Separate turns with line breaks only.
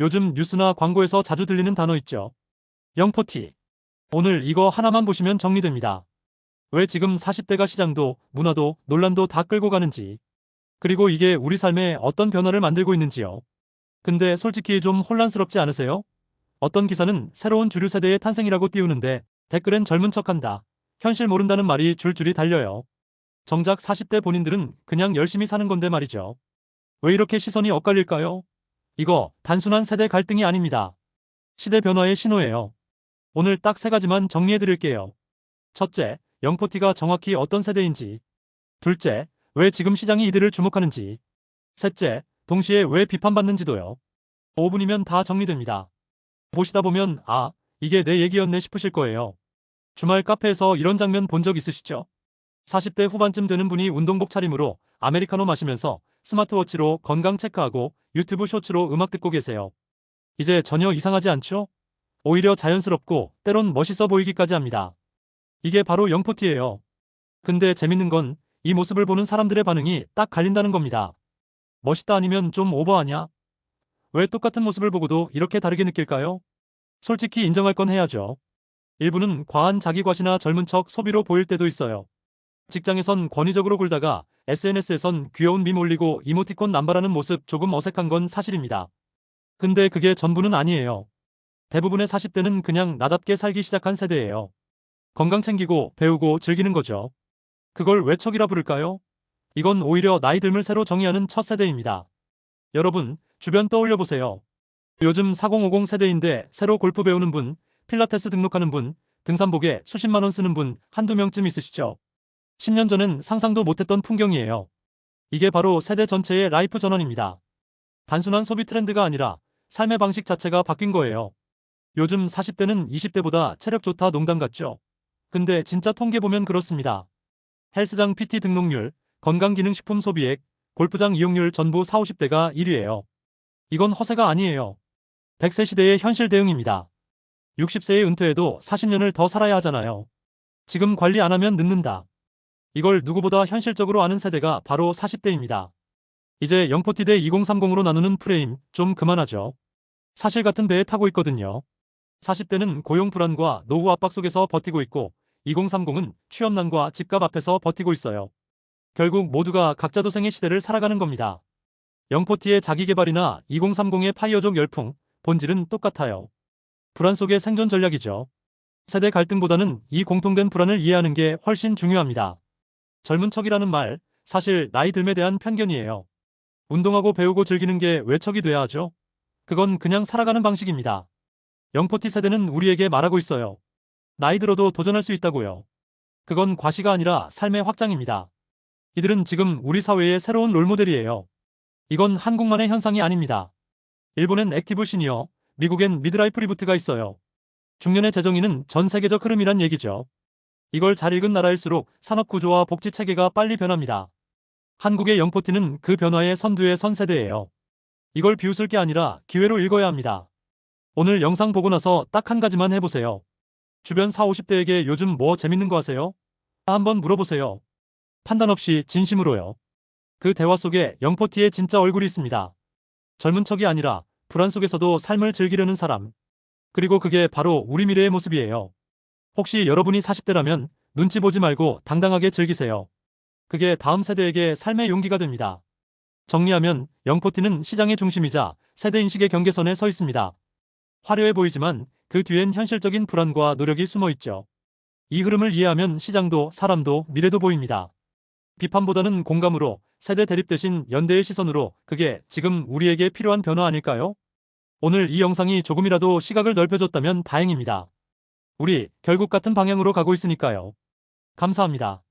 요즘 뉴스나 광고에서 자주 들리는 단어 있죠. 영포티. 오늘 이거 하나만 보시면 정리됩니다. 왜 지금 40대가 시장도, 문화도, 논란도 다 끌고 가는지. 그리고 이게 우리 삶에 어떤 변화를 만들고 있는지요. 근데 솔직히 좀 혼란스럽지 않으세요? 어떤 기사는 새로운 주류 세대의 탄생이라고 띄우는데 댓글엔 젊은 척한다. 현실 모른다는 말이 줄줄이 달려요. 정작 40대 본인들은 그냥 열심히 사는 건데 말이죠. 왜 이렇게 시선이 엇갈릴까요? 이거 단순한 세대 갈등이 아닙니다. 시대 변화의 신호예요. 오늘 딱 세 가지만 정리해 드릴게요. 첫째, 영포티가 정확히 어떤 세대인지. 둘째, 왜 지금 시장이 이들을 주목하는지. 셋째, 동시에 왜 비판받는지도요. 5분이면 다 정리됩니다. 보시다 보면, 아, 이게 내 얘기였네 싶으실 거예요. 주말 카페에서 이런 장면 본 적 있으시죠? 40대 후반쯤 되는 분이 운동복 차림으로 아메리카노 마시면서 스마트워치로 건강 체크하고 유튜브 쇼츠로 음악 듣고 계세요. 이제 전혀 이상하지 않죠? 오히려 자연스럽고 때론 멋있어 보이기까지 합니다. 이게 바로 영포티예요. 근데 재밌는 건 이 모습을 보는 사람들의 반응이 딱 갈린다는 겁니다. 멋있다 아니면 좀 오버하냐? 왜 똑같은 모습을 보고도 이렇게 다르게 느낄까요? 솔직히 인정할 건 해야죠. 일부는 과한 자기과시나 젊은 척 소비로 보일 때도 있어요. 직장에선 권위적으로 굴다가 SNS에선 귀여운 밈 올리고 이모티콘 남발하는 모습 조금 어색한 건 사실입니다. 근데 그게 전부는 아니에요. 대부분의 40대는 그냥 나답게 살기 시작한 세대예요. 건강 챙기고 배우고 즐기는 거죠. 그걸 왜 척이라 부를까요? 이건 오히려 나이 듦을 새로 정의하는 첫 세대입니다. 여러분, 주변 떠올려 보세요. 요즘 4050 세대인데 새로 골프 배우는 분, 필라테스 등록하는 분, 등산복에 수십만 원 쓰는 분 한두 명쯤 있으시죠? 10년 전엔 상상도 못했던 풍경이에요. 이게 바로 세대 전체의 라이프 전환입니다. 단순한 소비 트렌드가 아니라 삶의 방식 자체가 바뀐 거예요. 요즘 40대는 20대보다 체력 좋다 농담 같죠? 근데 진짜 통계 보면 그렇습니다. 헬스장 PT 등록률, 건강기능식품 소비액, 골프장 이용률 전부 4, 50대가 1위예요. 이건 허세가 아니에요. 100세 시대의 현실 대응입니다. 60세에 은퇴해도 40년을 더 살아야 하잖아요. 지금 관리 안 하면 늦는다. 이걸 누구보다 현실적으로 아는 세대가 바로 40대입니다. 이제 영포티 대 2030으로 나누는 프레임 좀 그만하죠. 사실 같은 배에 타고 있거든요. 40대는 고용 불안과 노후 압박 속에서 버티고 있고 2030은 취업난과 집값 앞에서 버티고 있어요. 결국 모두가 각자 도생의 시대를 살아가는 겁니다. 영포티의 자기개발이나 2030의 파이어족 열풍, 본질은 똑같아요. 불안 속의 생존 전략이죠. 세대 갈등보다는 이 공통된 불안을 이해하는 게 훨씬 중요합니다. 젊은 척이라는 말, 사실 나이 듦에 대한 편견이에요. 운동하고 배우고 즐기는 게 왜 척이 돼야 하죠? 그건 그냥 살아가는 방식입니다. 영포티 세대는 우리에게 말하고 있어요. 나이 들어도 도전할 수 있다고요. 그건 과시가 아니라 삶의 확장입니다. 이들은 지금 우리 사회의 새로운 롤모델이에요. 이건 한국만의 현상이 아닙니다. 일본엔 액티브 시니어, 미국엔 미드라이프 리부트가 있어요. 중년의 재정의는 전 세계적 흐름이란 얘기죠. 이걸 잘 읽은 나라일수록 산업 구조와 복지 체계가 빨리 변합니다. 한국의 영포티는 그 변화의 선두에 선 세대예요. 이걸 비웃을 게 아니라 기회로 읽어야 합니다. 오늘 영상 보고 나서 딱 한 가지만 해보세요. 주변 4, 50대에게 요즘 뭐 재밌는 거 하세요? 한번 물어보세요. 판단 없이 진심으로요. 그 대화 속에 영포티의 진짜 얼굴이 있습니다. 젊은 척이 아니라 불안 속에서도 삶을 즐기려는 사람. 그리고 그게 바로 우리 미래의 모습이에요. 혹시 여러분이 40대라면 눈치 보지 말고 당당하게 즐기세요. 그게 다음 세대에게 삶의 용기가 됩니다. 정리하면 영포티는 시장의 중심이자 세대인식의 경계선에 서 있습니다. 화려해 보이지만 그 뒤엔 현실적인 불안과 노력이 숨어 있죠. 이 흐름을 이해하면 시장도 사람도 미래도 보입니다. 비판보다는 공감으로 세대 대립 대신 연대의 시선으로 그게 지금 우리에게 필요한 변화 아닐까요? 오늘 이 영상이 조금이라도 시각을 넓혀줬다면 다행입니다. 우리 결국 같은 방향으로 가고 있으니까요. 감사합니다.